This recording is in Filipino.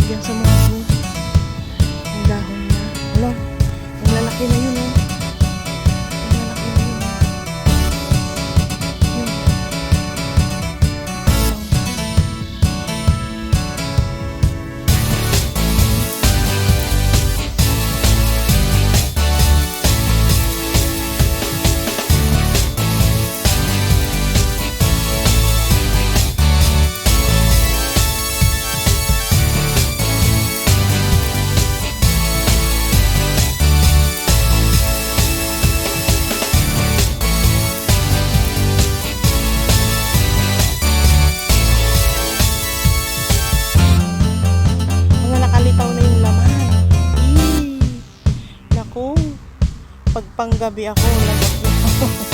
sa mga to. Ang dahon na. Wala, ang lalaki na yun, magpanggabi ako nag-upload